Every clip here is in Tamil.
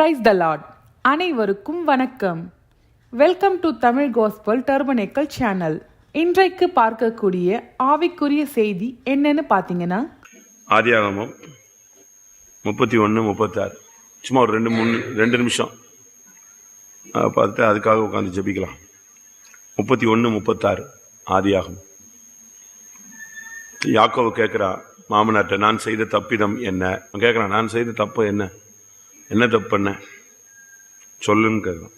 பிரைஸ் த லார்ட் அனைவருக்கும் வணக்கம். Welcome to Tamil gospel tabernacle channel இன்றைக்கு பார்க்கக்கூடிய ஆவிக்குரிய செய்தி என்னன்னு பார்த்தீங்கன்னா ஆதியாகமம் முப்பத்தி ஒன்று முப்பத்தாறு. சும்மா ஒரு ரெண்டு மூணு ரெண்டு நிமிஷம். பார்த்து பார்த்துட்டு அதுக்காக உட்காந்து ஜபிக்கலாம். முப்பத்தி ஒன்று முப்பத்தாறு ஆதியாகம் யாக்கோவை கேட்குறா மாமனார்ட்ட நான் செய்த தப்பிதம் என்ன? கேட்குறான் நான் செய்த தப்பு என்ன? என்ன தப்பு பண்ண சொல்லுன்னு கேட்குறான்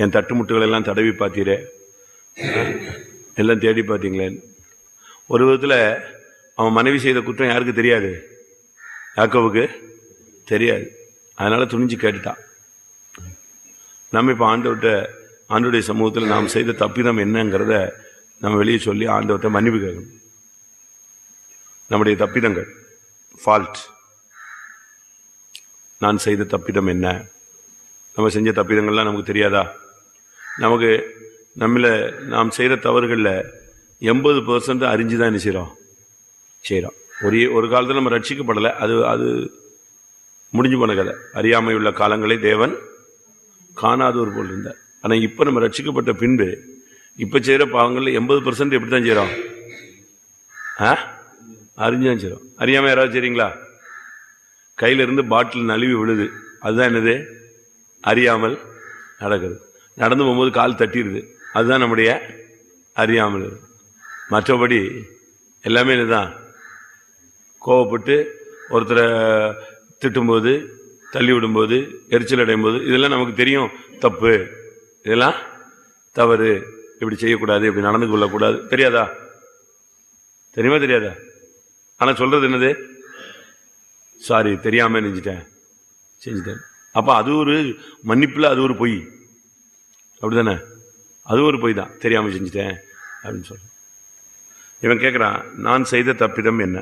என் தட்டுமுட்டுகள் எல்லாம் தடவி பார்த்தீரே. எல்லாம் தேடி பார்த்தீங்களேன் ஒரு விதத்தில் அவன் மனைவி செய்த குற்றம் யாருக்கு தெரியாது? யாக்கோவுக்கு தெரியாது. அதனால் துணிஞ்சு கேட்டுட்டான். நம்ம இப்போ ஆண்டவர்கிட்ட ஆண்டோடைய சமூகத்தில் நாம் செய்த தப்பிதம் என்னங்கிறத நம்ம வெளியே சொல்லி ஆண்டவர்கிட்ட மன்னிப்பு கேட்கணும். நம்முடைய தப்பிதங்கள் ஃபால்ட் நான் செய்த தப்பிடம் என்ன? நம்ம செஞ்ச தப்பிடங்கள்லாம் நமக்கு தெரியாதா? நமக்கு நம்மள நாம் செய்கிற தவறுகளில் எண்பது பர்சன்ட் அறிஞ்சு தான் என்ன செய்கிறோம் செய்கிறோம் ஒரு ஒரு காலத்தில் நம்ம ரட்சிக்கப்படலை. அது அது முடிஞ்சு போன கதை. அறியாமை உள்ள காலங்களை தேவன் காணாதவர் போல் இருந்தார். ஆனால் இப்போ நம்ம ரட்சிக்கப்பட்ட பின்பு இப்போ செய்கிற பாவங்களில் எண்பது பர்சன்ட் எப்படி தான் செய்கிறோம் ஆ? அறிஞ்சு தான் செய்கிறோம் அறியாமல் யாராவது செய்கிறீங்களா கையிலிருந்து பாட்டில் நழுவி விழுது. அதுதான் என்னது? அறியாமல் நடக்குது. நடந்து போகும்போது கால் தட்டிடுது. அதுதான் நம்முடைய அறியாமல். மற்றபடி எல்லாமே இதுதான் கோவப்பட்டு ஒருத்தரை திட்டும்போது தள்ளி விடும்போது எரிச்சல் அடையும் போது இதெல்லாம் நமக்கு தெரியும். தப்பு. இதெல்லாம் தவறு. இப்படி செய்யக்கூடாது இப்படி நடந்து கொள்ளக்கூடாது. தெரியாதா? தெரியுமா தெரியாதா? ஆனால் சொல்றது என்னது? சாரி தெரியாம நெஞ்சிட்டேன். செஞ்சுட்டேன். அப்போ அது ஒரு மன்னிப்பில் அது ஒரு பொய். அப்படிதானே? அது ஒரு பொய் தான். தெரியாமல் செஞ்சுட்டேன் அப்படின்னு சொல்கிறேன் இவன் கேட்குறான் நான் செய்த தப்பிதம் என்ன?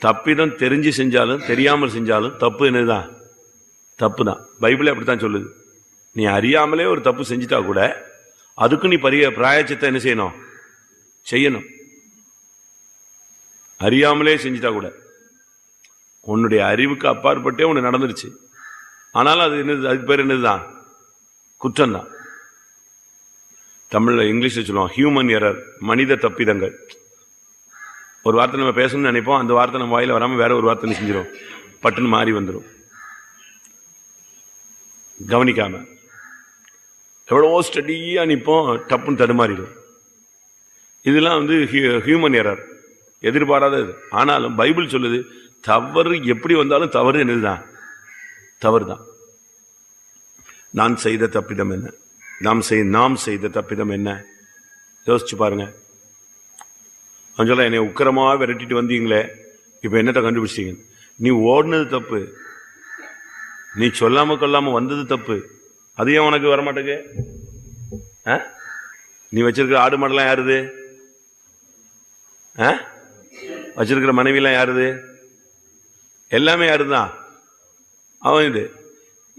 தப்பிதம் தெரிஞ்சு செஞ்சாலும் தெரியாமல் செஞ்சாலும் தப்பு என்னதுதான் தப்பு தான் பைபிளே அப்படித்தான் சொல்லுது. நீ அறியாமலே ஒரு தப்பு செஞ்சிட்டா கூட அதுக்கு நீ பரிய பிராயச்சத்தை என்ன செய்யணும்? செய்யணும். அறியாமலே செஞ்சிட்டா கூட. உன்னுடைய அறிவுக்கு அப்பாற்பட்டே ஒன்று நடந்துருச்சு. ஆனாலும் அது என்னது? அதுக்கு பேர் என்னதுதான்? குற்றம் தான் தமிழில் இங்கிலீஷில் சொல்லுவோம் ஹியூமன் எரர் மனித தப்பிதங்கள். ஒரு வார்த்தை நம்ம பேசணும்னு நினைப்போம் அந்த வார்த்தை நம்ம வாயில் வராமல் வேற ஒரு வார்த்தை செஞ்சிடும் பட்டுன்னு மாறி வந்துடும் கவனிக்காம. எவ்வளவோ ஸ்டடியாக நிற்போம் டப்புன்னு தடுமாறிடும். இதெல்லாம் வந்து ஹியூமன் எரர் எதிர்பாராதது ஆனாலும் பைபிள் சொல்லுது தவறு எப்படி வந்தாலும் தவறு என்னதுதான்? தவறு தான் நான் செய்த தப்பிதம் என்ன? நாம் செய் நாம் செய்த தப்பிதம் என்ன? யோசிச்சு பாருங்க. அவன் சொல்ல என்னை உக்கிரமாக விரட்டிட்டு வந்தீங்களே இப்போ என்னத்தை கண்டுபிடிச்சிங்க நீ ஓடினது தப்பு. நீ சொல்லாம கொல்லாமல் வந்தது தப்பு. அது ஏன் உனக்கு வரமாட்டேங்க ஆ? நீ வச்சிருக்கிற ஆடு மாடெல்லாம் யாருது? ஆ? வச்சிருக்கிற மனைவிலாம் யாருது? எல்லாமே யாருதான்? அவன் இது.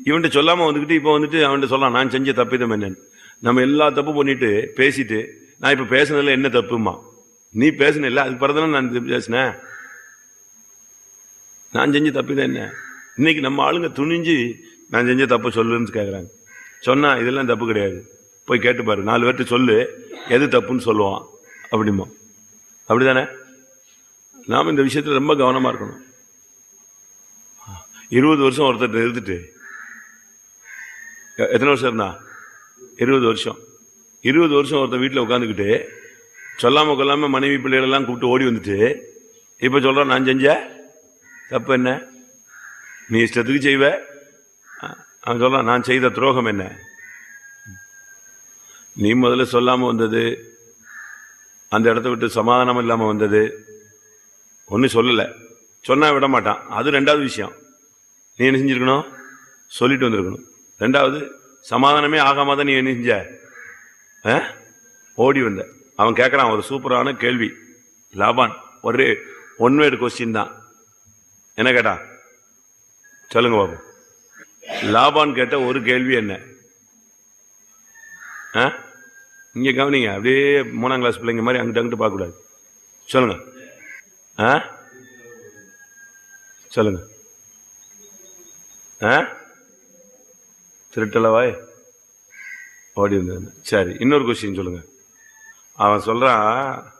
இவன்கிட்ட சொல்லாமல் வந்துக்கிட்டு இப்போ வந்துட்டு அவன்கிட்ட சொல்லலாம் நான் செஞ்ச தப்பிதம் என்னன்னு. நம்ம எல்லா தப்பு பண்ணிட்டு பேசிட்டு நான் இப்போ பேசுனதில் என்ன தப்புமா? நீ பேசின இல்லை அதுக்கு பிறகு நான் பேசினேன்? நான் செஞ்ச தப்பிதம் என்ன? இன்னைக்கு நம்ம ஆளுங்க துணிஞ்சு நான் செஞ்ச தப்பு சொல்லுன்னு கேட்குறாங்க சொன்னா இதெல்லாம் தப்பு கிடையாது. போய் கேட்டு பாரு. நாலு பேர்ட்டு சொல்லு எது தப்புன்னு சொல்லுவான். அப்படிமா அப்படிதானே? நாம் இந்த விஷயத்துல ரொம்ப கவனமாக இருக்கணும். இருபது வருஷம் ஒருத்தர் இருந்துட்டு. எ- எத்தனை வருஷம் இருந்தா? இருபது வருஷம். இருபது வருஷம் ஒருத்தர் வீட்டில் உட்காந்துக்கிட்டு சொல்லாம கொல்லாமல் மனைவி பிள்ளைகளெல்லாம் கூப்பிட்டு ஓடி வந்துட்டு இப்போ சொல்கிறேன் நான் செஞ்ச தப்பு என்ன? நீ இஷ்டத்துக்கு செய்வ. அவன் சொல்கிறான் நான் செய்த துரோகம் என்ன? நீ முதல்ல சொல்லாமல் வந்தது அந்த இடத்த விட்டு சமாதானம் இல்லாமல் வந்தது. ஒன்றும் சொல்லலை. சொன்னால் விட மாட்டான். அது ரெண்டாவது விஷயம். நீ என்ன செஞ்சிருக்கணும்? சொல்லிட்டு வந்திருக்கணும். ரெண்டாவது சமாதானமே ஆகாம தான் நீ என்ன செஞ்ச? ஆ? ஓடி வந்த. அவன் கேட்கறான் ஒரு சூப்பரான கேள்வி. லாபான் ஒரு ஒன் வேர்டு கொஸ்டின் தான். என்ன கேட்டான்? சொல்லுங்க பாபு. லாபான் கேட்ட ஒரு கேள்வி என்ன? ஆ? இங்க கவனிங்க அப்படியே மூணாம் கிளாஸ் பிள்ளைங்க மாதிரி அங்கிட்ட அங்கிட்டு பார்க்க கூடாது சொல்லுங்க. ஆ? சொல்லுங்க. திருட்டளவாய் ஓடி வந்தது சரி இன்னொரு கொஸ்டின் சொல்லுங்க. அவன் சொல்கிறான்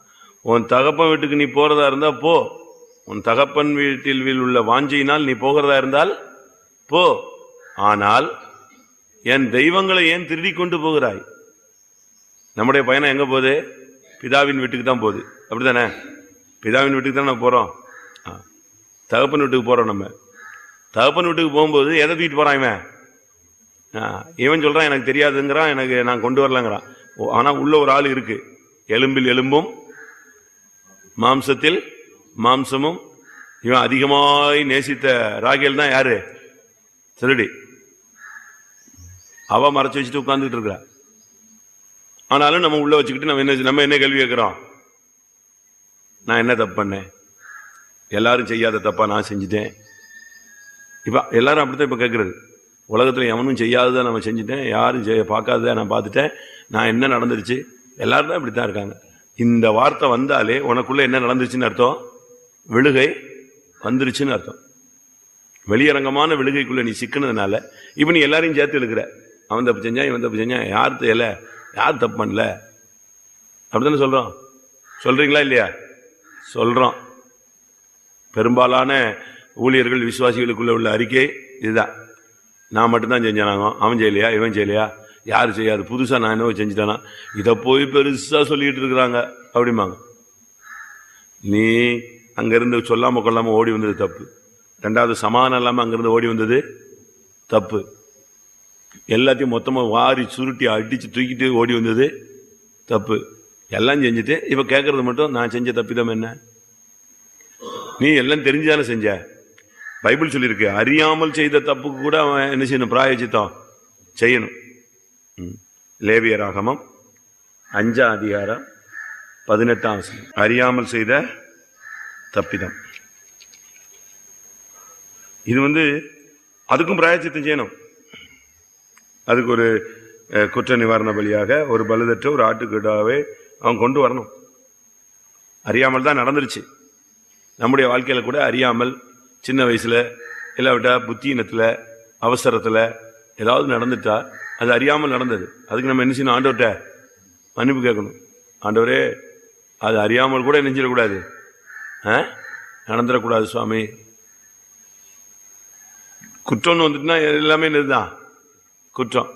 உன் தகப்பன் வீட்டுக்கு நீ போகிறதா இருந்தால் போ. உன் தகப்பன் வீட்டில் உள்ள வாஞ்சையினால் நீ போகிறதா இருந்தால் போ. ஆனால் என் தெய்வங்களை ஏன் திருடி கொண்டு போகிறாய்? நம்முடைய பயணம் எங்கே போகுது? பிதாவின் வீட்டுக்கு தான் போகுது. அப்படி தானே பிதாவின் வீட்டுக்கு தான் நம்ம ஆ. தகப்பன் வீட்டுக்கு போகிறோம் நம்ம. தகப்பன் வீட்டுக்கு போகும்போது எதை தூக்கிட்டு போறான் இவன்? இவன் சொல்றான் எனக்கு தெரியாதுங்கிறான் எனக்கு நான் கொண்டு வரலங்கிறான். ஆனால் ஆனா உள்ள ஒரு ஆள் இருக்கு. எலும்பில் எலும்பும் மாம்சத்தில் மாம்சமும். இவன் அதிகமாய் நேசித்த ராகேல் தான் யாரு? திருடி. அவ மறைச்சு வச்சுட்டு உட்கார்ந்துட்டு இருக்கிறா ஆனாலும் நம்ம உள்ள வச்சுக்கிட்டு நம்ம என்ன நம்ம என்ன கேள்வி கேட்கிறோம்? நான் என்ன தப்பு பண்ணேன்? எல்லாரும் செய்யாத தப்பா நான் செஞ்சுட்டேன். இப்போ எல்லாரும் அப்படித்தான் இப்போ கேட்குறது உலகத்தில் எவனும் செய்யாததை நம்ம செஞ்சுட்டேன் யாரும் செய்ய பார்க்காததை நான் பார்த்துட்டேன் நான் என்ன நடந்துருச்சு? எல்லாரும் தான் இப்படித்தான் இருக்காங்க. இந்த வார்த்தை வந்தாலே உனக்குள்ளே என்ன நடந்துருச்சுன்னு அர்த்தம்? விழுகை வந்துருச்சுன்னு அர்த்தம். வெளியரங்கமான விழுகைக்குள்ளே நீ சிக்கினதுனால இப்ப நீ எல்லாரையும் சேர்த்து இழுக்கிற. அவன் தப்பு செஞ்சான் இவன் தப்பு செஞ்சான் யார் செய்யல யார் தப்பு பண்ணல? அப்படித்தானே சொல்கிறோம் சொல்கிறீங்களா இல்லையா? சொல்கிறோம் பெரும்பாலான ஊழியர்கள் விசுவாசிகளுக்குள்ள உள்ள அறிக்கை இதுதான். நான் மட்டும்தான் செஞ்சானாங்க அவன் செய்யலையா இவன் செய்யலையா? யார் செய்யாது? புதுசாக நான் என்ன செஞ்சுட்டானா? இதை போய் பெருசாக சொல்லிட்டு இருக்கிறாங்க. அப்படிம்பாங்க. நீ அங்கேருந்து சொல்லாமல் கொள்ளாமல் ஓடி வந்தது தப்பு. ரெண்டாவது சமாதானம் இல்லாமல் அங்கேருந்து ஓடி வந்தது தப்பு. எல்லாத்தையும் மொத்தமாக வாரி சுருட்டி அடித்து தூக்கிட்டு ஓடி வந்தது தப்பு. எல்லாம் செஞ்சுட்டு இப்போ கேட்கறது மட்டும் நான் செஞ்ச தப்பிதம் என்ன? நீ எல்லாம் தெரிஞ்சாலும் செஞ்ச. பைபிள் சொல்லியிருக்கு அறியாமல் செய்த தப்புக்கு கூட அவன் என்ன செய்யணும் பிராயச்சித்தம் செய்யணும். ம். லேவியராகமம் அஞ்சாம் அதிகாரம் பதினெட்டாம் அறியாமல் செய்த தப்பிதம். இது வந்து அதுக்கும் பிராயச்சித்தம் செய்யணும். அதுக்கு ஒரு குற்ற நிவாரண பலியாக ஒரு பழுதற்ற ஒரு ஆட்டுக்கிடாவே அவன் கொண்டு வரணும். அறியாமல் தான் நடந்துருச்சு. நம்முடைய வாழ்க்கையில் கூட அறியாமல் சின்ன வயசுல இல்லாவிட்டா புத்தியினத்துல அவசரத்துல ஏதாவது நடந்துட்டா அது அறியாமல் நடந்தது. அதுக்கு நம்ம என்ன செய்யணும்? ஆண்டவர்கிட்ட மன்னிப்பு கேட்கணும். ஆண்டவரே அது அறியாமல் கூட நெஞ்சிடக்கூடாது. ஆ? நடந்துடக்கூடாது சுவாமி. குற்றம்னு வந்துட்டுனா எல்லாமே இதுதான் குற்றம்.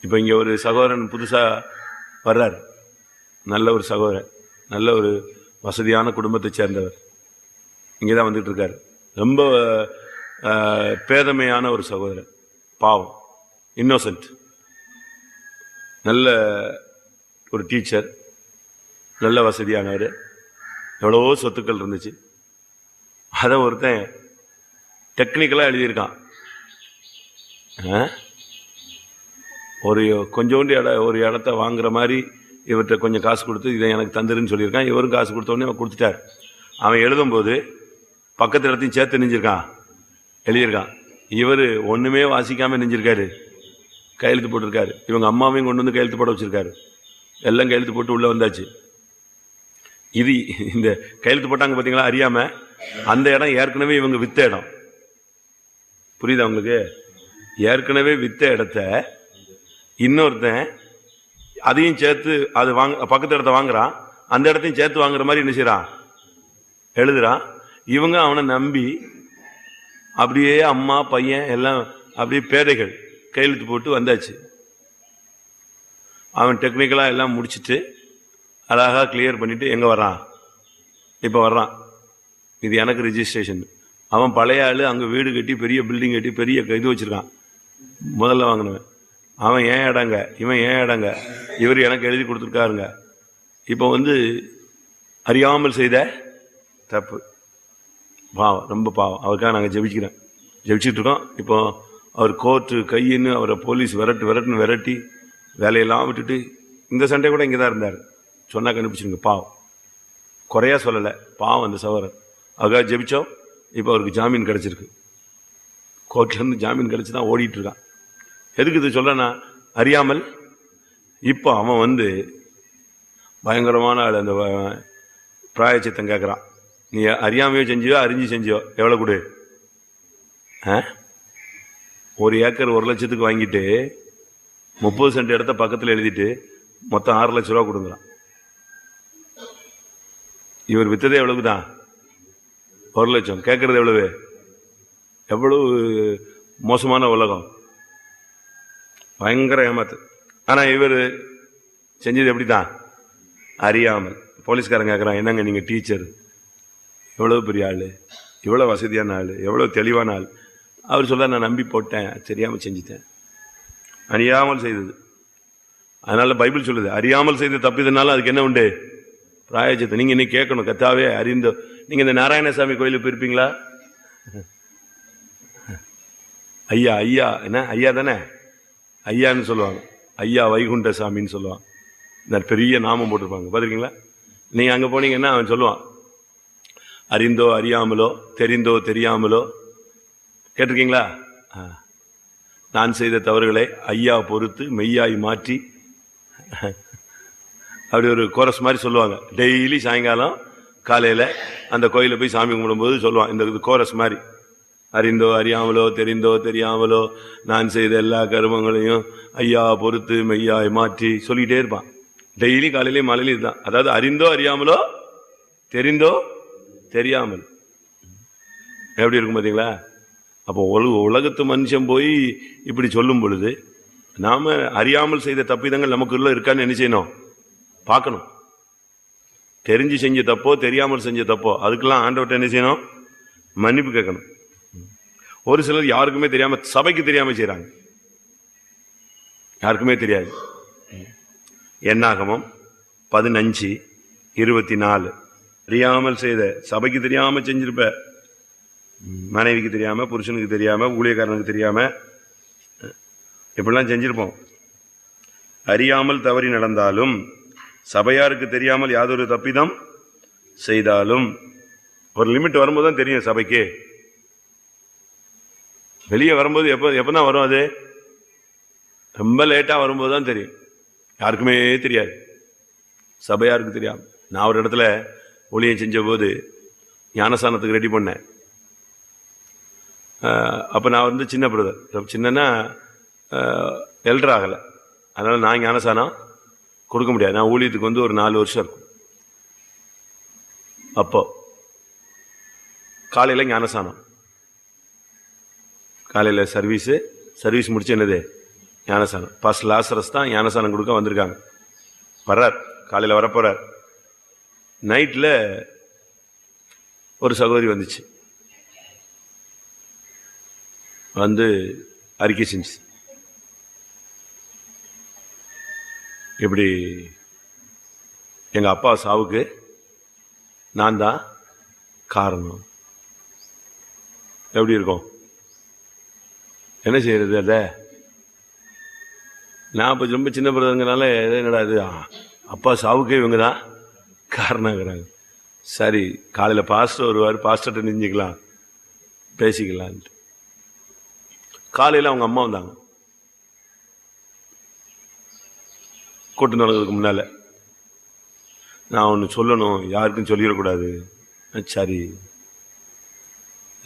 இப்போ இங்கே ஒரு சகோதரன் புதுசாக வர்றார். நல்ல ஒரு சகோதரன். நல்ல ஒரு வசதியான குடும்பத்தை சேர்ந்தவர். இங்கே தான் வந்துட்டு இருக்காரு ரொம்ப பேதமையான ஒரு சகோதரர். பாவம். இன்னோசன்ட் நல்ல ஒரு டீச்சர் நல்ல வசதியானவர். எவ்வளவோ சொத்துக்கள் இருந்துச்சு. அதை ஒருத்தன் டெக்னிக்கலாக எழுதியிருக்கான். ஆ? ஒரு கொஞ்சோண்டு இட ஒரு இடத்த வாங்குற மாதிரி இவர்கிட்ட கொஞ்சம் காசு கொடுத்து இதை எனக்கு தந்துருன்னு சொல்லியிருக்கான். இவரும் காசு கொடுத்தோடனே அவன் கொடுத்துட்டார். அவன் எழுதும்போது பக்கத்து இடத்தையும் சேர்த்து நெஞ்சிருக்கான். எழுதியிருக்கான். இவர் ஒன்றுமே வாசிக்காமல் நெஞ்சிருக்காரு. கையெழுத்து போட்டிருக்காரு. இவங்க அம்மாவையும் கொண்டு வந்து கையெழுத்து போட வச்சுருக்காரு. எல்லாம் கையெழுத்து போட்டு உள்ளே வந்தாச்சு. இது இந்த கையெழுத்து போட்டாங்க பார்த்தீங்களா அறியாமல் அந்த இடம் ஏற்கனவே இவங்க வித்த இடம். புரியுதா உங்களுக்கு? ஏற்கனவே வித்த இடத்த இன்னொருத்தன் அதையும் சேர்த்து அது வாங்க பக்கத்து இடத்த வாங்குறான். அந்த இடத்தையும் சேர்த்து வாங்குற மாதிரி என்ன செய்கிறான் எழுதுறான். இவங்க அவனை நம்பி அப்படியே அம்மா பையன் எல்லாம் அப்படியே பேடைகள் கையெழுத்து போட்டு வந்தாச்சு. அவன் டெக்னிக்கலாக எல்லாம் முடிச்சிட்டு அழகாக கிளியர் பண்ணிவிட்டு எங்கே வர்றான்? இப்போ வர்றான். இது எனக்கு ரிஜிஸ்ட்ரேஷன் அவன் பழைய ஆள் அங்கே வீடு கட்டி பெரிய பில்டிங் கட்டி பெரிய இது வச்சுருக்கான். முதல்ல வாங்கினவன். அவன் ஏன் இடங்க இவன் ஏன் இடங்க இவர் எனக்கு எழுதி கொடுத்துருக்காருங்க. இப்போ வந்து அறியாமல் செய்த தப்பு. பாவம் ரொம்ப பாவம். அவருக்காக நாங்கள் ஜெபிக்கிறேன். ஜெபிச்சுட்டு இருக்கோம். இப்போ அவர் கோர்ட்டு கையின்னு அவரை போலீஸ் விரட்டு விரட்டுன்னு விரட்டி வேலையெல்லாம் விட்டுட்டு இந்த சண்டே கூட இங்கே தான் இருந்தார். சொன்னால் கண்டுபிடிச்சிருங்க. பாவம். குறையா சொல்லலை. பாவம் அந்த சவரன் அதுக்காக ஜெபிச்சோம். இப்போ அவருக்கு ஜாமீன் கிடச்சிருக்கு. கோர்ட்லேருந்து ஜாமீன் கிடச்சி தான் ஓடிட்டுருக்கான் எதுக்கு இது சொல்லனா அறியாமல் இப்போ அவன் வந்து பயங்கரமான ஆள். அந்த பிராயச்சித்தம் கேட்குறான் நீ அறியாமையோ செஞ்சியோ அறிஞ்சு செஞ்சியோ எவ்வளோ கொடு? ஆ? ஒரு ஏக்கர் ஒரு லட்சத்துக்கு வாங்கிட்டு முப்பது சென்ட் இடத்த பக்கத்தில் எழுதிட்டு மொத்தம் ஆறு லட்ச ரூபா கொடுங்குறான் இவர் வித்ததே எவ்வளவுதான்? தான் ஒரு லட்சம். கேட்கறது எவ்வளவு? எவ்வளவு மோசமான உலகம். பயங்கர ஏமாத்து. ஆனால் இவர் செஞ்சது எப்படி தான் அறியாமல். போலீஸ்காரன் கேட்குறான் என்னங்க நீங்கள் டீச்சர்? எவ்வளவு பெரிய ஆளு? எவ்வளோ வசதியான ஆள்? எவ்வளவு தெளிவான ஆள்? அவர் சொல்ல நான் நம்பி போட்டேன். தெரியாமல் செஞ்சுட்டேன். அறியாமல் செய்தது. அதனால் பைபிள் சொல்லுது அறியாமல் செய்த தப்பிதனால அதுக்கு என்ன உண்டு? பிராயச்சத்தை நீங்கள் இன்னைக்கு கேட்கணும் கத்தாவே அறிந்தோ நீங்கள் இந்த நாராயணசாமி கோயிலுக்கு போயிருப்பீங்களா? ஐயா ஐயா என்ன? ஐயா தானே? ஐயான்னு சொல்லுவாங்க. ஐயா வைகுண்ட சாமின்னு சொல்லுவான். இந்த பெரிய நாமம் போட்டிருப்பாங்க. பார்த்துருக்கீங்களா? நீங்கள் அங்கே போனீங்கன்னா அவன் சொல்லுவான் அறிந்தோ அறியாமலோ தெரிந்தோ தெரியாமலோ. கேட்டிருக்கீங்களா? ஆ. நான் செய்த தவறுகளை ஐயா பொறுத்து மெய்யாய் மாற்றி. அப்படி ஒரு கோரஸ் மாதிரி சொல்லுவாங்க. டெய்லி சாயங்காலம் காலையில் அந்த கோயிலில் போய் சாமி கும்பிடும்போது சொல்லுவான் இந்த இது கோரஸ் மாதிரி. அறிந்தோ அறியாமலோ தெரிந்தோ தெரியாமலோ நான் செய்த எல்லா கருமங்களையும் ஐயா பொறுத்து மெய்யாய் மாற்றி சொல்லிக்கிட்டே இருப்பான். டெய்லி காலையிலேயும் மாலையிலையும் இதுதான். அதாவது அறிந்தோ அறியாமலோ தெரிந்தோ தெரியாமல். எப்படி இருக்கும் பார்த்தீங்களா அப்போ உல உலகத்து மனுஷன் போய் இப்படி சொல்லும் பொழுது நாம அறியாமல் செய்த தப்பிதங்கள் நமக்குள்ள இருக்கான்னு என்ன செய்யணும்? பார்க்கணும். தெரிஞ்சு செஞ்ச தப்போ தெரியாமல் செஞ்ச தப்போ அதுக்கெல்லாம் ஆண்டவர்கிட்ட என்ன செய்யணும்? மன்னிப்பு கேட்கணும். ஒரு சிலர் யாருக்குமே தெரியாம சபைக்கு தெரியாம செய்யறாங்க யாருக்குமே தெரியாது. என்னாகமம் பதினஞ்சு இருபத்தி நாலு. தெரியாமல் செய்த சபைக்கு தெரியாம செஞ்சிருப்ப மனைவிக்கு தெரியாம புருஷனுக்கு தெரியாம ஊழியக்காரனுக்கு தெரியாம இப்படிலாம் செஞ்சிருப்போம். அறியாமல் தவறி நடந்தாலும் சபையாருக்கு தெரியாமல் யாதொரு தப்பிதம் செய்தாலும் ஒரு லிமிட் வரும்போது தான் தெரியும் சபைக்கு. வெளியே வரும்போது எப்போ எப்பதான் வரும் அது? ரொம்ப லேட்டாக வரும்போது தான் தெரியும். யாருக்குமே தெரியாது. சபையாருக்கு தெரியாது நான் ஒரு இடத்துல ஒளியம் செஞ்ச போது ஞானசானத்துக்கு ரெடி பண்ணேன் அப்போ நான் வந்து சின்ன பிரதர் சின்னன்னா எல்டர் ஆகலை. அதனால் நான் ஞானசானம் கொடுக்க முடியாது. நான் ஊழியத்துக்கு வந்து ஒரு நாலு வருஷம் இருக்கும். அப்போ காலையில் ஞானசானம் காலையில் சர்வீஸு சர்வீஸ் முடிச்சு என்னது? ஞானசானம் பாஸ்ட் லாசரஸ் தான் ஞானசானம் கொடுக்க வந்திருக்காங்க. வர்றார். காலையில் வரப்போகிறார் நைட்டில் ஒரு சகோதரி வந்துச்சு. வந்து அறிக்கை செஞ்சு இப்படி எங்கள் அப்பா சாவுக்கு நான் தான் காரணம். எப்படி இருக்கும்? என்ன செய்யறது அத நான் இப்போ ரொம்ப சின்ன பிறந்தங்கனால என்னடா இது? அப்பா சாவுக்கு இவங்க தான் காரணங்கிறாங்க. சரி காலையில் பாஸ்டர் வருவார் பாஸ்டர்கிட்ட நெஞ்சிக்கலாம் பேசிக்கலான்ட்டு. காலையில் அவங்க அம்மா வந்தாங்க. கூட்டம் நடக்கிறதுக்கு முன்னால் நான் ஒன்று சொல்லணும் யாருக்கும் சொல்லிடக்கூடாது. சரி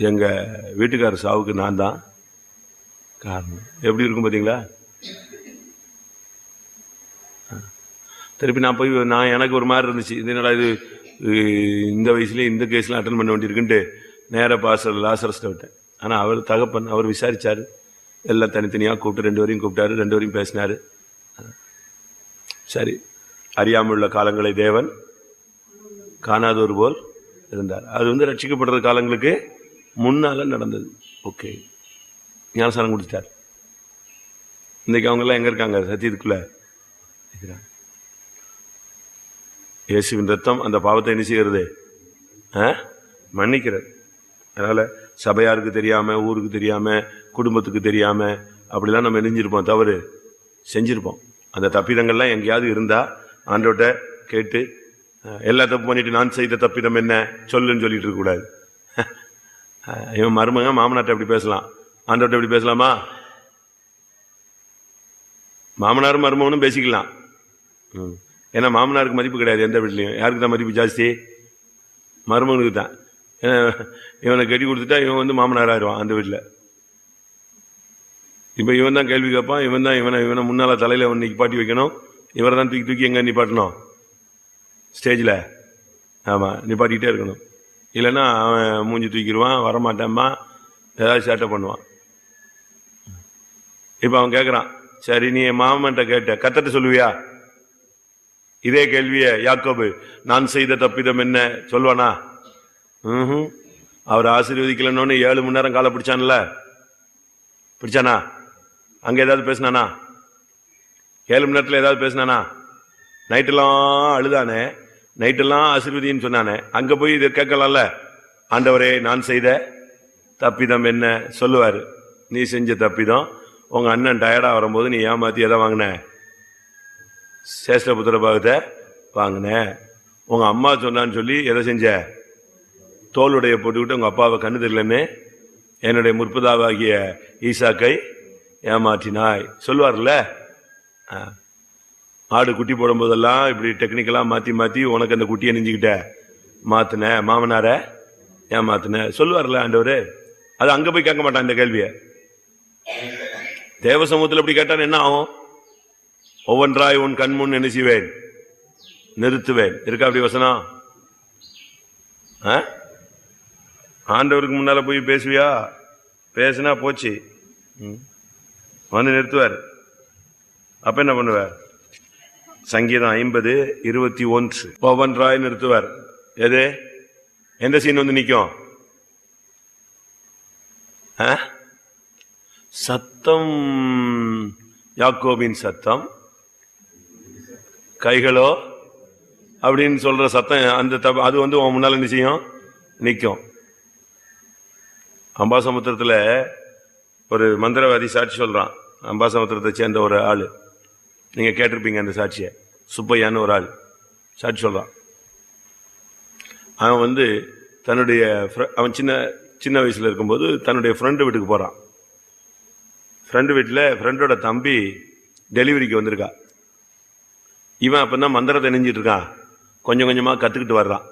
எங்கள் வீட்டுக்காரர் சாவுக்கு நான் தான் காரணம். எப்படி இருக்கும் பார்த்தீங்களா திருப்பி நான் போய் நான் எனக்கு ஒரு மாதிரி இருந்துச்சு. இது என்னடா இது? இந்த வயசுலேயே இந்த கேஸ்லாம் அட்டன் பண்ண வேண்டியிருக்குன்ட்டு நேராக பாசர் லாசரஸ்ட்டை விட்டேன். ஆனால் அவர் தகப்பன் அவர் விசாரித்தார் எல்லாம் தனித்தனியாக கூப்பிட்டு ரெண்டு வரையும் கூப்பிட்டாரு ரெண்டு வரையும் பேசினாரு. சரி. அறியாமல் உள்ள காலங்களை தேவன் காணாதவர் போல் இருந்தார். அது வந்து ரட்சிக்கப்படுற காலங்களுக்கு முன்னால் நடந்தது. ஓகே. ஞானசாரம் கொடுத்துட்டார் இன்னைக்கு அவங்கெல்லாம் எங்கே இருக்காங்க? சத்தியத்துக்குள்ளே இருக்கிறாங்க. இயேசுவின் ரத்தம் அந்த பாவத்தை என்ன செய்கிறது? ஆ? மன்னிக்கிறது. அதனால் சபையாருக்கு தெரியாமல் ஊருக்கு தெரியாமல் குடும்பத்துக்கு தெரியாமல் அப்படிலாம் நம்ம நெஞ்சிருப்போம் தவறு செஞ்சுருப்போம். அந்த தப்பிதங்கள்லாம் எங்கேயாவது இருந்தால் ஆண்டோட்ட கேட்டு எல்லா தப்பு பண்ணிட்டு நான் செய்த தப்பிதம் என்ன? சொல்லுன்னு சொல்லிட்டு இருக்கக்கூடாது இவன் மருமக மாமனார்ட்ட எப்படி பேசலாம்? ஆண்டோட்ட எப்படி பேசலாமா? மாமனாரும் மருமகனும் பேசிக்கலாம். ம். ஏன்னா மாமனாருக்கு மதிப்பு கிடையாது எந்த வீட்லையும். யாருக்கு தான் மதிப்பு ஜாஸ்தி? மருமகனுக்கு தான். ஏன்னா இவனை கட்டி கொடுத்துட்டா இவன் வந்து மாமனார் ஆயிடுவான் அந்த வீட்டில் இப்போ இவன் தான் கேள்வி கேட்பான் இவன் தான் இவனை இவனை முன்னால் தலையில் அவன் நிப்பாட்டி வைக்கணும் இவரை தான் தூக்கி தூக்கி எங்கே நிப்பாட்டணும்? ஸ்டேஜில். ஆமாம் நிப்பாட்டிக்கிட்டே இருக்கணும். இல்லைன்னா அவன் மூஞ்சி தூக்கிடுவான் வரமாட்டான்மா ஏதாவது சேட்டை பண்ணுவான். இப்போ அவன் கேட்குறான் சரி நீ என் மாமன்ட்ட கேட்ட கத்தட்ட சொல்லுவியா? இதே கேள்விய யாக்கோபு நான் செய்த தப்பிதம் என்ன? சொல்வானா? ம்ஹும். அவர் ஆசீர்வதிக்கலன்னு ஏழு மணி நேரம் காலை பிடிச்சான்ல. பிடிச்சானா? அங்கே ஏதாவது பேசினானா? ஏழு மணி நேரத்தில் ஏதாவது பேசினானா? நைட்டெல்லாம் அழுதானே நைட்டெல்லாம் ஆசீர்வதின்னு சொன்னானே அங்கே போய் இதை கேட்கலாம்ல? ஆண்டவரே நான் செய்த தப்பிதம் என்ன? சொல்லுவார். நீ செஞ்ச தப்பிதம் உங்கள் அண்ணன் டயர்டாக வரும்போது நீ ஏமாற்றி எதை வாங்கின? சேஷபுத்திர பாகத்தை வாங்கினேன் உங்க அம்மா சொன்னான்னு சொல்லி எதை செஞ்ச? தோளுடைய போட்டுக்கிட்டு உங்க அப்பாவை கண்ணு தெரியலன்னு என்னுடைய முற்பதாவாகிய ஈசாக்கை ஏமாற்றினாய். சொல்லுவார்ல? ஆடு குட்டி போடும்போதெல்லாம் இப்படி டெக்னிக்கெல்லாம் மாற்றி மாற்றி உனக்கு அந்த குட்டியை நெஞ்சுக்கிட்ட மாத்தின மாமனார ஏமாத்தின. சொல்லுவார்ல ஆண்டவர்? அது அங்கே போய் கேட்க மாட்டான் இந்த கேள்வியை. தேவ சமூகத்தில் இப்படி கேட்டான் என்ன ஆகும்? ஒவ்வொன்றாய் உன் கண்முன் என்ன நிறுத்துவேன். இருக்கா அப்படி வசனம்? ஆ? ஆண்டவருக்கு முன்னால போய் பேசுவியா? பேசினா போச்சு. ம். வந்து நிறுத்துவார். அப்ப என்ன பண்ணுவார்? சங்கீதம் ஐம்பது இருபத்தி ஒன்று. ஒவ்வொன்றாய் நிறுத்துவார். எது? எந்த சீன் வந்து நிற்கும் ஆ? சத்தம். யாக்கோபின் சத்தம். கைகளோ அப்படின்னு சொல்ற சத்தம் அந்த தப- அது வந்து உன் முன்னால நிச்சயம் நிற்கும் அம்பாசமுத்திரத்தில் ஒரு மந்திரவாதி சாட்சி சொல்கிறான் அம்பாசமுத்திரத்தை சேர்ந்த ஒரு ஆள். நீங்கள் கேட்டிருப்பீங்க அந்த சாட்சியை. சுப்பையான்னு ஒரு ஆள். சாட்சி சொல்கிறான் அவன் வந்து தன்னுடைய அவன் சின்ன சின்ன வயசில் இருக்கும்போது தன்னுடைய ஃப்ரெண்டு வீட்டுக்கு போகிறான் ஃப்ரெண்டு வீட்டில் ஃப்ரெண்டோட தம்பி டெலிவரிக்கு வந்திருக்கா. இவன் அப்பதான் மந்திரத்தை நெஞ்சிட்டு இருக்கான்? கொஞ்சம் கொஞ்சமாக கற்றுக்கிட்டு வர்றான்.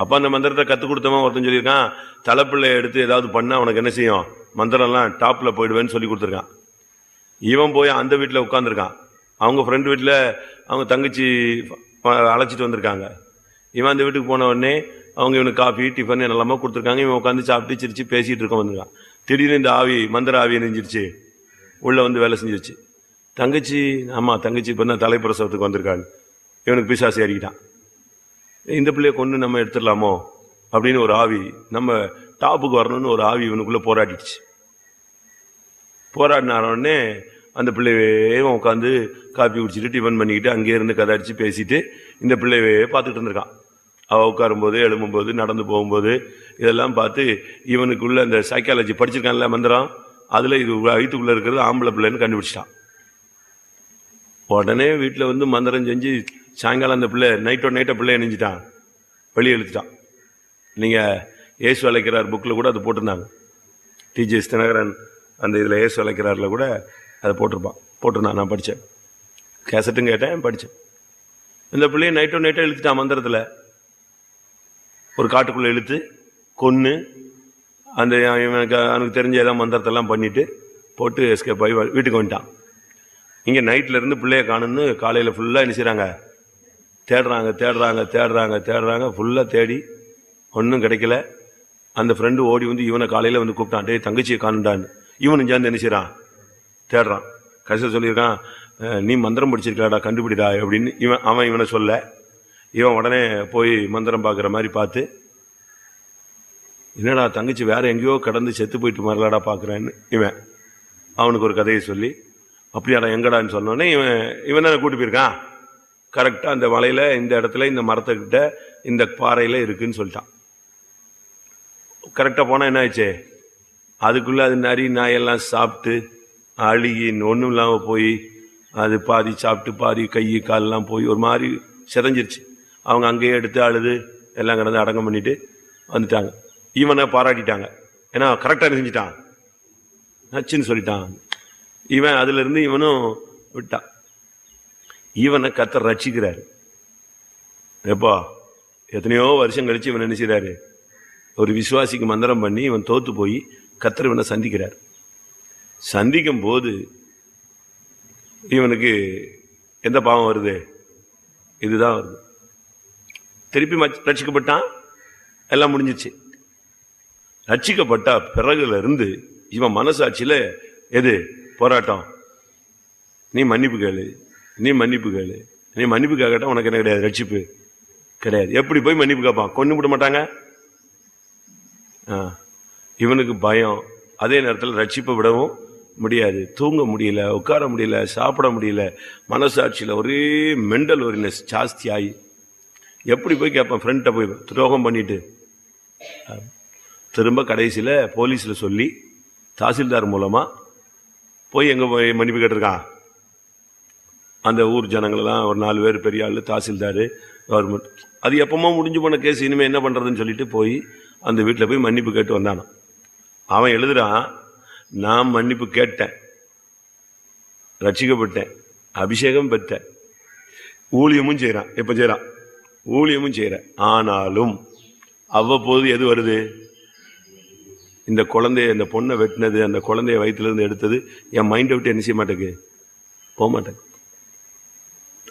அப்போ அந்த மந்திரத்தை கற்றுக் கொடுத்தவன் ஒருத்தன் சொல்லியிருக்கான் தலைப்பிள்ளை எடுத்து ஏதாவது பண்ணால் அவனுக்கு என்ன செய்யும்? மந்திரம்லாம் டாப்பில் போயிடுவேன்னு சொல்லி கொடுத்துருக்கான். இவன் போய் அந்த வீட்டில் உட்காந்துருக்கான் அவங்க ஃப்ரெண்டு வீட்டில் அவங்க தங்கச்சி அழைச்சிட்டு வந்திருக்காங்க. இவன் அந்த வீட்டுக்கு போன உடனே அவங்க இவனுக்கு காஃபி டிஃபன் எல்லாமே கொடுத்துருக்காங்க. இவன் உட்காந்து சாப்பிட்டு சிரித்து பேசிகிட்டு இருக்க வந்திருக்கான். திடீர்னு இந்த ஆவி மந்திர ஆவி நெஞ்சிருச்சு உள்ளே வந்து வேலை செஞ்சிருச்சு. தங்கச்சி ஆமாம் தங்கச்சி இப்போ தான் தலைப்பிரசவத்துக்கு வந்திருக்காள் இவனுக்கு பிசாசு ஏறிக்கிட்டான். இந்த பிள்ளைய கொண்டு நம்ம எடுத்துடலாமோ? அப்படின்னு ஒரு ஆவி நம்ம டாப்புக்கு வரணும்னு ஒரு ஆவி இவனுக்குள்ளே போராடிடுச்சு. போராடினாரோடனே அந்த பிள்ளையே உட்காந்து காப்பி குடிச்சிட்டு டிஃபன் பண்ணிக்கிட்டு அங்கேயே இருந்து கதை பேசிட்டு இந்த பிள்ளையவே பார்த்துட்டு இருந்திருக்கான். அவள் உட்காரும்போது எழும்பும்போது நடந்து போகும்போது இதெல்லாம் பார்த்து இவனுக்குள்ளே அந்த சைக்காலஜி படிச்சிருக்கான்ல மந்திரம்? அதில் இது வயிற்றுக்குள்ளே இருக்கிறது ஆம்பளை பிள்ளைன்னு கண்டுபிடிச்சிட்டான். உடனே வீட்டில் வந்து மந்திரம் செஞ்சு சாயங்காலம் அந்த பிள்ளை நைட்டோ நைட்டோ பிள்ளை இணைஞ்சிட்டான் வெளியே இழுத்துட்டான். நீங்கள் ஏசு அழைக்கிறார் புக்கில் கூட அது போட்டிருந்தாங்க. டிஜிஎஸ் தினகரன் அந்த இதில் ஏசு அழைக்கிறாரில் கூட அதை போட்டிருப்பான். போட்டிருந்தான் நான் படித்தேன் கேசட்டும் கேட்டேன் படித்தேன் இந்த பிள்ளையை நைட்டோ நைட்டோ இழுத்துட்டான் மந்திரத்தில். ஒரு காட்டுக்குள்ளே இழுத்து கொன்று அந்த இவனுக்கு அவனுக்கு தெரிஞ்ச ஏதாவது மந்திரத்தெல்லாம் பண்ணிவிட்டு போட்டு எஸ்கேப் ஆகி வீட்டுக்கு வந்துட்டான். இங்கே நைட்லேருந்து பிள்ளைய காணுன்னு காலையில் ஃபுல்லாக என்ன செய்கிறாங்க தேடுறாங்க தேடுறாங்க தேடுறாங்க தேடுறாங்க. ஃபுல்லாக தேடி ஒன்றும் கிடைக்கல. அந்த ஃப்ரெண்டு ஓடி வந்து இவனை காலையில் வந்து கூப்பிட்டான். டேய் தங்கச்சியை காணுண்டான்னு. இவனும் சேர்ந்து என்ன செய்கிறான் தேடுறான். கடைசியில் சொல்லியிருக்கான் நீ மந்திரம் படிச்சிருக்கலாடா கண்டுபிடிடா அப்படின்னு இவன் அவன் இவனை சொல்ல. இவன் உடனே போய் மந்திரம் பார்க்குற மாதிரி பார்த்து என்னடா தங்கச்சி வேற எங்கேயோ கடந்து செத்து போயிட்டு மாதிரிலாடா பார்க்குறேன்னு இவன். அவனுக்கு ஒரு கதையை சொல்லி அப்படியாடா எங்கடான்னு சொன்னோன்னே இவன் இவன் தானே கூட்டி போயிருக்கான்? கரெக்டாக அந்த மலையில் இந்த இடத்துல இந்த மரத்துக்கிட்ட இந்த பாறையில் இருக்குன்னு சொல்லிட்டான். கரெக்டாக போனால் என்ன ஆச்சு அதுக்குள்ளே அது நரி நாயெல்லாம் சாப்பிட்டு அழுகி ஒன்றும் இல்லாமல் போய் அது பாதி சாப்பிட்டு பாதி கை காலெல்லாம் போய் ஒரு மாதிரி சிதஞ்சிருச்சு. அவங்க அங்கேயே எடுத்து அழுது எல்லாம் கிடந்து அடக்கம் பண்ணிட்டு வந்துட்டாங்க. இவனை பாராட்டிட்டாங்க. ஏன்னா கரெக்டாக செஞ்சுட்டான். நச்சுன்னு சொல்லிட்டான். இவன் அதுல இருந்து இவனும் விட்டான். இவனை கத்தர் ரட்சிக்கிறாரு. எப்போ எத்தனையோ வருஷம் கழிச்சு இவன் என்ன ஒரு விசுவாசிக்கு மந்திரம் பண்ணி இவன் தோத்து போய் கத்தர் இவனை சந்திக்கிறார். சந்திக்கும் போது இவனுக்கு எந்த பாவம் வருது? இதுதான் வருது. திருப்பி மச்- ரட்சிக்கப்பட்டான். எல்லாம் முடிஞ்சிச்சு. ரட்சிக்கப்பட்ட பிறகுல இருந்து இவன் மனசாட்சியில எது? போராட்டம். நீ மன்னிப்பு கேளு. நீ மன்னிப்பு கேளு. நீ மன்னிப்பு கேட்கட்டா உனக்கு என்ன கிடையாது? ரட்சிப்பு கிடையாது. எப்படி போய் மன்னிப்பு கேட்பான் கொண்டு விட மாட்டாங்க? ஆ. இவனுக்கு பயம். அதே நேரத்தில் ரட்சிப்பை விடவும் முடியாது. தூங்க முடியல உட்கார முடியல சாப்பிட முடியல. மனசாட்சியில் ஒரே மெண்டல் ஒரினஸ் ஜாஸ்தி ஆகி எப்படி போய் கேட்பேன் ஃப்ரெண்ட்டை போய் துரோகம் பண்ணிட்டு. திரும்ப கடைசியில் போலீஸில் சொல்லி தாசில்தார் மூலமாக போய் எங்கே போய் மன்னிப்பு கேட்டிருக்கான்? அந்த ஊர் ஜனங்களெல்லாம் ஒரு நாலு பேர் பெரிய ஆள் தாசில்தார் கவர்மெண்ட். அது எப்பமோ முடிஞ்சு போன கேஸ் இனிமேல் என்ன பண்ணுறதுன்னு சொல்லிட்டு போய் அந்த வீட்டில் போய் மன்னிப்பு கேட்டு வந்தானான் அவன் எழுதுறான் நான் மன்னிப்பு கேட்டேன். ரட்சிக்கப்பட்டேன். அபிஷேகம் பெற்றேன். ஊழியமும் செய்கிறான் எப்போ செய்கிறான் ஊழியமும் செய்கிறேன் ஆனாலும் அவ்வப்போது எது வருது? இந்த குழந்தைய இந்த பொண்ணை வெட்டினது அந்த குழந்தைய வயிற்றுலேருந்து எடுத்தது என் மைண்டை விட்டு என்ன செய்ய மாட்டேங்குது போக மாட்டேன்.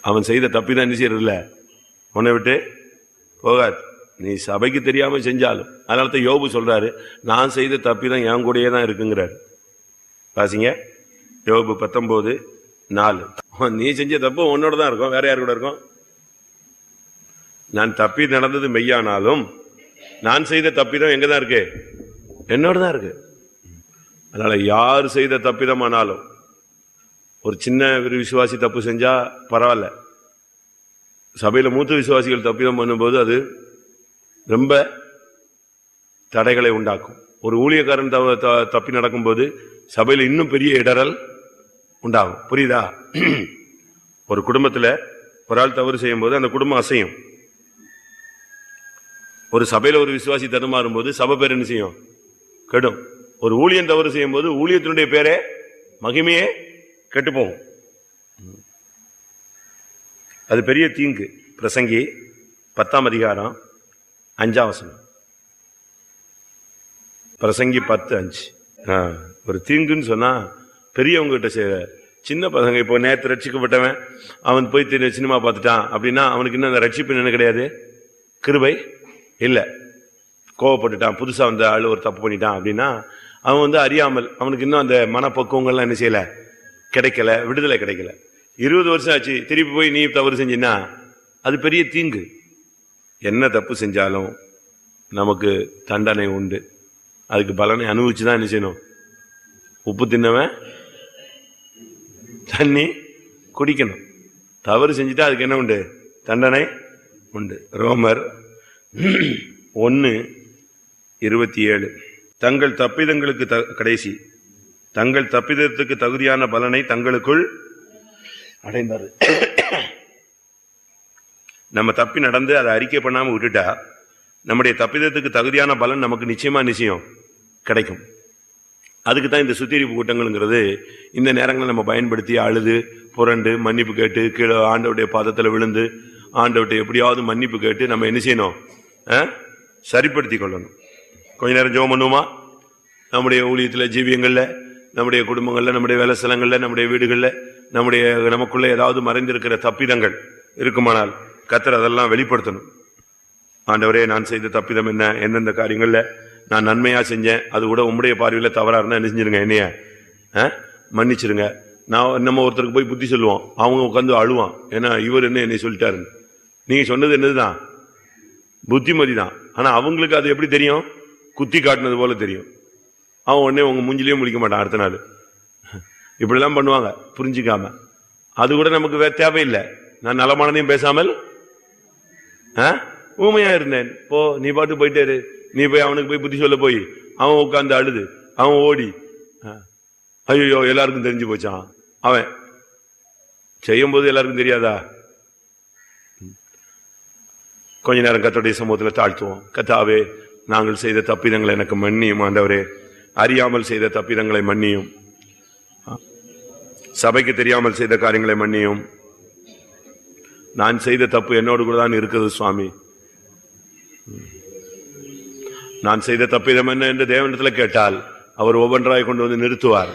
அவன் செய்த தப்பி தான் என்ன செய்யறதில்ல. உன்னை விட்டு போகாது. நீ சபைக்கு தெரியாமல் செஞ்சாலும். அதனால தான் யோபு சொல்கிறாரு நான் செய்த தப்பி தான் என் கூடயே தான் இருக்குங்கிறாரு. பாசிங்க யோபு பத்தொம்போது நாலு. நீ செஞ்ச தப்பு உன்னோட தான் இருக்கும். வேற யார் கூட இருக்கும்? நான் தப்பி நடந்தது மெய்யானாலும் நான் செய்த தப்பி தான் எங்கே தான் இருக்கு? என்னோட தான் இருக்கு. அதனால யார் செய்த தப்பிதமானாலும் ஒரு சின்ன ஒரு விசுவாசி தப்பு செஞ்சா பரவாயில்ல. சபையில் மூத்த விசுவாசிகள் தப்பிதம் பண்ணும்போது அது ரொம்ப தடைகளை உண்டாக்கும். ஒரு ஊழியக்காரன் தவ- த- தப்பி நடக்கும்போது சபையில் இன்னும் பெரிய இடரல் உண்டாகும். புரியுதா? ஒரு குடும்பத்தில் ஒரு ஆள் தவறு செய்யும் போது அந்த குடும்பம் அசையும். ஒரு சபையில் ஒரு விசுவாசி தடுமாறும் போது சபை பேர் என்ன செய்யும்? கெடும். ஒரு ஊழியன் தவறு செய்யும் போது ஊழியத்தினுடைய பேரே மகிமையே கெட்டு போகும் அது பெரிய தீங்கு. பிரசங்கி பத்தாம் அதிகாரம் அஞ்சாம் வசனம். பிரசங்கி பத்து அஞ்சு. ஒரு தீங்குன்னு சொன்னா பெரியவங்க கிட்ட சின்ன பசங்க இப்போ நேற்று ரட்சிக்கப்பட்டவன் அவன் போய் திரு சினிமா பார்த்துட்டான் அப்படின்னா அவனுக்கு இன்னும் அந்த ரட்சிப்பு என்ன கிடையாது. கிருபை இல்லை. கோவப்பட்டுட்டான். புதுசாக வந்த ஆள் ஒரு தப்பு பண்ணிட்டான் அப்படின்னா அவன் வந்து அறியாமல் அவனுக்கு இன்னும் அந்த மனப்பக்குவங்கள்லாம் என்ன செய்யல? கிடைக்கல விடுதலை கிடைக்கல. இருபது வருஷம் ஆச்சு திருப்பி போய் நீ தவறு செஞ்சின்னா அது பெரிய தீங்கு. என்ன தப்பு செஞ்சாலும் நமக்கு தண்டனை உண்டு. அதுக்கு பலனை அனுபவிச்சு தான் என்ன செய்யணும்? உப்பு தின்னவன் தண்ணி குடிக்கணும். தவறு செஞ்சுட்டா அதுக்கு என்ன உண்டு? தண்டனை உண்டு. ரோமர் ஒன்று இருபத்தி ஏழு. தங்கள் தப்பிதங்களுக்கு த- கடைசி. தங்கள் தப்பிதத்துக்கு தகுதியான பலனை தங்களுக்குள் அடைந்தார் நம்ம தப்பி நடந்து அதை அறிக்கை பண்ணாமல் விட்டுட்டா நம்முடைய தப்பிதத்துக்கு தகுதியான பலன் நமக்கு நிச்சயமா நிச்சயம் கிடைக்கும். அதுக்கு தான் இந்த சுத்திகரிப்பு கூட்டங்கள்ங்கிறது இந்த நேரங்களை நம்ம பயன்படுத்தி அழுது புரண்டு மன்னிப்பு கேட்டு கீழே ஆண்டவுடைய பாதத்தில் விழுந்து ஆண்டவர்கிட்ட எப்படியாவது மன்னிப்பு கேட்டு நம்ம என்ன செய்யணும் ஆ? சரிப்படுத்தி கொள்ளணும். கொஞ்ச நேரம் ஜோம் பண்ணுவோமா? நம்முடைய ஊழியத்தில் ஜீவியங்களில் நம்முடைய குடும்பங்களில் நம்முடைய வேலை ஸ்தலங்களில் நம்முடைய வீடுகளில் நம்முடைய நமக்குள்ள ஏதாவது மறைந்திருக்கிற தப்பிதங்கள் இருக்குமானால் கத்தர் அதெல்லாம் வெளிப்படுத்தணும். ஆண்டவரே நான் செய்த தப்பிதம் என்ன? எந்தெந்த காரியங்களில் நான் நன்மையாக செஞ்சேன்? அது கூட உம்முடைய பார்வையில் தவறாக இருந்தால் என்ன செஞ்சிருங்க? என்னைய ஆ? மன்னிச்சிருங்க. நான் நம்ம ஒருத்தருக்கு போய் புத்தி சொல்லுவோம். அவங்க உட்காந்து அழுவான். ஏன்னா இவர் என்ன என்னை சொல்லிட்டாருன்னு. நீங்கள் சொன்னது என்னது தான் புத்திமதி தான் ஆனால் அவங்களுக்கு அது எப்படி தெரியும்? குத்தி காட்டினது போல தெரியும். அவன் உடனே உங்க மூஞ்சிலையும் முடிக்க மாட்டான் அடுத்த நாள். இப்படிலாம் பண்ணுவாங்க புரிஞ்சுக்காம. அது கூட நமக்கு வே- தேவையில்லை. நான் நலமானதையும் பேசாமல் ஆ? ஊமையா இருந்தேன். போ நீ பாட்டு போயிட்டே நீ போய் அவனுக்கு போய் புத்தி சொல்ல போய். அவன் உட்காந்து அழுது. அவன் ஓடி ஐயோ எல்லாருக்கும் தெரிஞ்சு போச்சான் அவன் செய்யும் போது எல்லாருக்கும் தெரியாதா? கொஞ்ச நேரம் கத்தோடைய சமூகத்தில் தாழ்த்துவோம். கத்தாவே நாங்கள் செய்த தப்பிதங்களை எனக்கு மன்னியும் ஆண்டவரே. அறியாமல் செய்த தப்பிதங்களை மன்னியும். சபைக்கு தெரியாமல் செய்த காரியங்களை மன்னியும். நான் செய்த தப்பு என்னோடு கூட தான் இருக்குது சுவாமி. நான் செய்த தப்பிதம் என்ன என்று தேவனிடத்தில் கேட்டால் அவர் ஒவ்வொன்றாய் கொண்டு வந்து நிறுத்துவார்.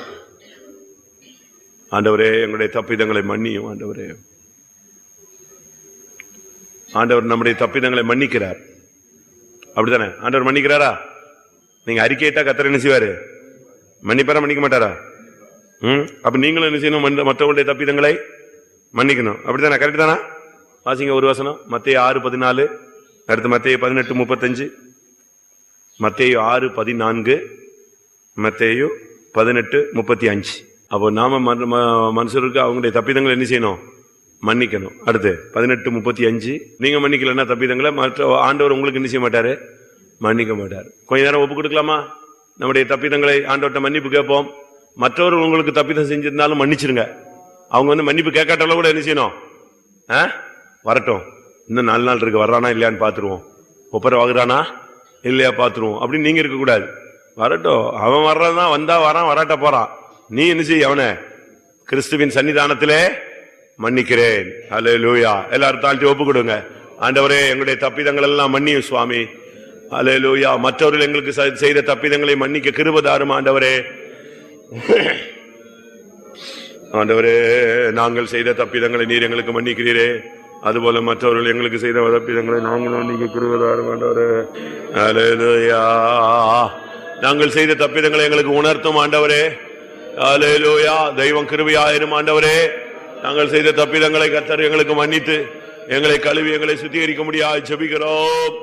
ஆண்டவரே எங்களுடைய தப்பிதங்களை மன்னியும் ஆண்டவரே. ஆண்டவர் நம்முடைய தப்பிதங்களை மன்னிக்கிறார். அப்படித்தானே? ஆண்டவர் மன்னிக்கிறாரா? நீங்க அறிக்கையிட்டா கத்தர் என்ன செய்வாரு? மன்னிப்பாரா மன்னிக்க மாட்டாரா? ம்? அப்ப நீங்களும் என்ன செய்யணும்? மற்றவங்களுடைய தப்பிதங்களை மன்னிக்கணும். அப்படித்தானே? கரெக்ட் தானா? வாசிங்க ஒரு வசனம். மத்திய ஆறு பதினாலு. அடுத்து மத்திய பதினெட்டு முப்பத்தஞ்சு. மத்தேயு ஆறு பதினான்கு. மத்தேயு பதினெட்டு முப்பத்தி அஞ்சு. அப்போ நாம ம- மனுஷருக்கு அவங்களுடைய தப்பிதங்களை என்ன செய்யணும்? மன்னிக்கணும். அடுத்து பதினெட்டு முப்பத்தி அஞ்சு. நீங்க மன்னிக்கலன்னா தப்பிதங்களை மற்ற ஆண்டவர் உங்களுக்கு என்ன செய்ய மாட்டாரு? மன்னிக்க மாட்டார். கொஞ்ச நேரம் ஒப்பு கொடுக்கலாமா? நம்முடைய தப்பிதங்களை ஆண்டவர்கிட்ட மன்னிப்பு கேட்போம். மற்றவர்கள் உங்களுக்கு தப்பிதம் செஞ்சிருந்தாலும் மன்னிச்சிருங்க. அவங்க வந்து மன்னிப்பு கேட்காட்டால கூட என்ன செய்யணும்? ஆ? வரட்டும். இன்னும் நாலு நாள் இருக்கு. வர்றானா இல்லையான்னு பாத்துருவோம் ஒப்பரை வாங்குறானா? இல்லையா பாத்துருவோம் அப்படின்னு நீங்க இருக்கக்கூடாது. வரட்டும். அவன் வர்றதான் வந்தா வரான். வராட்ட போறான். நீ என்ன செய்ய அவனை? கிறிஸ்துவின் சன்னிதானத்திலே மன்னிக்கிறேன். ஹலோ லூயா எல்லாரும் தாழ்த்தி ஒப்பு கொடுங்க. ஆண்டவரே எங்களுடைய தப்பிதங்கள் எல்லாம் மன்னியும் சுவாமி. ஹலோ லூயா மற்றவர்கள் எங்களுக்கு செ- செய்த தப்பிதங்களை மன்னிக்க கிருபதாரும் ஆண்டவரே. ஆண்டவரே நாங்கள் செய்த தப்பிதங்களை நீர் எங்களுக்கு மன்னிக்கிறீரே. அதுபோல மற்றவர்கள் எங்களுக்கு செய்த தப்பிதங்களை நாங்களும் நீங்க கிருபதாரும் ஆண்டவரே. லூயா நாங்கள் செய்த தப்பிதங்களை எங்களுக்கு உணர்த்தும் ஆண்டவரே. லூயா தெய்வம் கிருபையாயிரும் ஆண்டவரே. நாங்கள் செய்த தப்பிதங்களை கத்தர் எங்களுக்கு மன்னித்து எங்களை கழுவி எங்களை சுத்திகரிக்க முடியாது ஜபிக்கிறோம்.